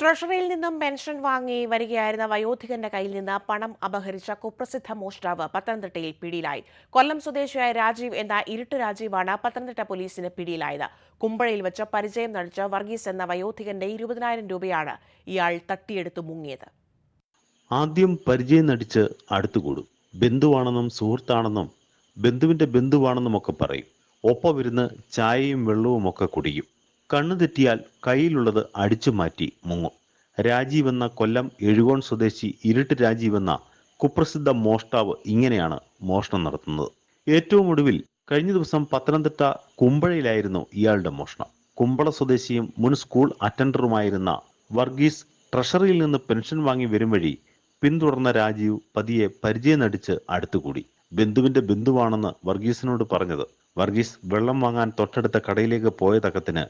ട്രഷറിയിൽ നിന്നും പെൻഷൻ വാങ്ങി വരികയായിരുന്ന വയോധികന്റെ കയ്യിൽ നിന്ന് പണം അപഹരിച്ച കുപ്രസിദ്ധ മോഷ്ടാവ് പത്തനംതിട്ടയിൽ പിടിയിലായി. കൊല്ലം സ്വദേശിയായ രാജീവ് എന്ന ഇരുട്ട് രാജീവാണ് പത്തനംതിട്ട പോലീസിന് പിടിയിലായത്. കുമ്പഴയിൽ വെച്ച് പരിചയം നടിച്ച വർഗീസ് എന്ന വയോധികന്റെ ഇരുപതിനായിരം രൂപയാണ് ഇയാൾ തട്ടിയെടുത്തു മുങ്ങിയത്. ആദ്യം പരിചയം നടിച്ച് അടുത്തുകൂടും. ബന്ധുവാണെന്നും സുഹൃത്താണെന്നും ബന്ധുവിന്റെ ബന്ധുവാണെന്നും ഒക്കെ പറയും. ഒപ്പം ഇരുന്ന് ചായയും വെള്ളവും ഒക്കെ കുടിക്കും. കണ്ണു തെറ്റിയാൽ കയ്യിലുള്ളത് അടിച്ചു മാറ്റി മുങ്ങും. രാജീവ് എന്ന കൊല്ലം എഴുകോൺ സ്വദേശി ഇരുട്ട് രാജീവ് എന്ന കുപ്രസിദ്ധ മോഷ്ടാവ് ഇങ്ങനെയാണ് മോഷണം നടത്തുന്നത്. ഏറ്റവും ഒടുവിൽ കഴിഞ്ഞ ദിവസം പത്തനംതിട്ട കുമ്പഴയിലായിരുന്നു ഇയാളുടെ മോഷണം. കുമ്പള സ്വദേശിയും മുൻ സ്കൂൾ അറ്റൻഡറുമായിരുന്ന വർഗീസ് ട്രഷറിയിൽ നിന്ന് പെൻഷൻ വാങ്ങി വരും വഴി പിന്തുടർന്ന രാജീവ് പതിയെ പരിചയം നടിച്ച് അടുത്തുകൂടി. ബന്ധുവിന്റെ ബന്ധുവാണെന്ന് വർഗീസിനോട് പറഞ്ഞത്. വർഗീസ് വെള്ളം വാങ്ങാൻ തൊട്ടടുത്ത കടയിലേക്ക് പോയ തക്കത്തിന്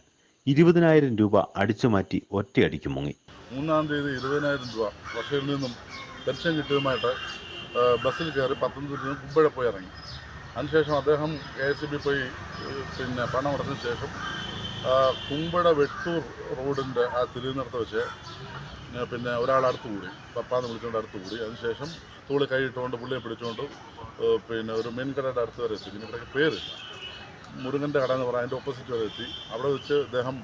ഇരുപതിനായിരം രൂപ അടിച്ചു മാറ്റി ഒറ്റയടിക്ക് മുങ്ങി. മൂന്നാം തീയതി ഇരുപതിനായിരം രൂപ റഷ്യയിൽ നിന്നും പെൻഷൻ കിട്ടിയതുമായിട്ട് ബസ്സിൽ കയറി പത്തനംതിട്ട നിന്ന് കുമ്പഴ പോയി ഇറങ്ങി. അതിനുശേഷം അദ്ദേഹം കെ എസ് ബി പോയി പിന്നെ പണം അടച്ചതിന് ശേഷം കുമ്പഴ വെട്ടൂർ റോഡിന്റെ ആ തിരുവനന്തപുരത്ത് വെച്ച് പിന്നെ ഒരാൾ അടുത്ത് കൂടി പപ്പാന്ന് വിളിച്ചുകൊണ്ട് അടുത്ത് കൂടി. അതിനുശേഷം തൂളി കൈയിട്ടുകൊണ്ട് പുള്ളിയെ പിടിച്ചുകൊണ്ട് പിന്നെ ഒരു മീൻകടയുടെ അടുത്ത് വരെ എത്തി. പിന്നെ ഇവിടെ പേര് മുരുകന്റെ കട എന്ന് പറയാം അതിന്റെ ഓപ്പോസിറ്റ് വരെ എത്തി. അവിടെ വെച്ച് അദ്ദേഹം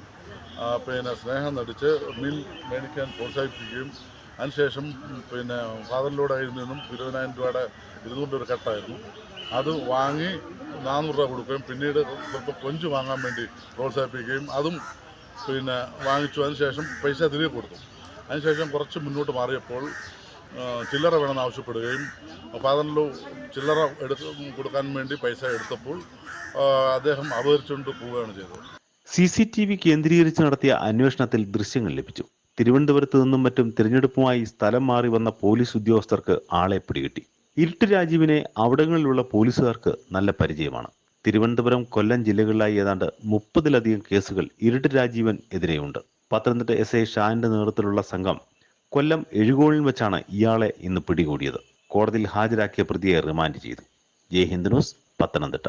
പിന്നെ സ്നേഹം നടിച്ച് മീൻ മേടിക്കാൻ പ്രോത്സാഹിപ്പിക്കുകയും അതിനുശേഷം പിന്നെ ഫാദറിലൂടെ ആയിരുന്നു നിന്നും ഇരുപതിനായിരം രൂപയുടെ ഇരുന്നൂറ് ഒരു കട്ടായിരുന്നു. അത് വാങ്ങി നാനൂറ് രൂപ കൊടുക്കുകയും പിന്നീട് ചിലപ്പോൾ കൊഞ്ച് വാങ്ങാൻ വേണ്ടി പ്രോത്സാഹിപ്പിക്കുകയും അതും പിന്നെ വാങ്ങിച്ചു. അതിനുശേഷം പൈസ തിരികെ കൊടുത്തു. അതിനുശേഷം കുറച്ച് മുന്നോട്ട് മാറിയപ്പോൾ ചില്ലറ വേണമെന്ന് ആവശ്യപ്പെടുകയും ഫാദറിലു ചില്ലറ എടുത്ത് കൊടുക്കാൻ വേണ്ടി പൈസ എടുത്തപ്പോൾ അദ്ദേഹം അപഹരിച്ചുകൊണ്ട് പോവുകയാണ് ചെയ്തത്. സി സി ടി വി കേന്ദ്രീകരിച്ച് നടത്തിയ അന്വേഷണത്തിൽ ദൃശ്യങ്ങൾ ലഭിച്ചു. തിരുവനന്തപുരത്ത് നിന്നും മറ്റും തിരഞ്ഞെടുപ്പുമായി സ്ഥലം മാറി വന്ന പോലീസ് ഉദ്യോഗസ്ഥർക്ക് ആളെ പിടികിട്ടി. ഇരുട്ട് രാജീവിനെ അവിടങ്ങളിലുള്ള പോലീസുകാർക്ക് നല്ല പരിചയമാണ്. തിരുവനന്തപുരം കൊല്ലം ജില്ലകളിലായി ഏതാണ്ട് മുപ്പതിലധികം കേസുകൾ ഇരുട്ട് രാജീവൻ എതിരെയുണ്ട്. പത്തനംതിട്ട എസ് ഐ ഷാന്റെ നേതൃത്വത്തിലുള്ള സംഘം കൊല്ലം എഴുകോളിൽ വെച്ചാണ് ഇയാളെ ഇന്ന് പിടികൂടിയത്. കോടതിയിൽ ഹാജരാക്കിയ പ്രതിയെ റിമാൻഡ് ചെയ്തു. ജയ് ഹിന്ദ് ന്യൂസ് പത്തനംതിട്ട.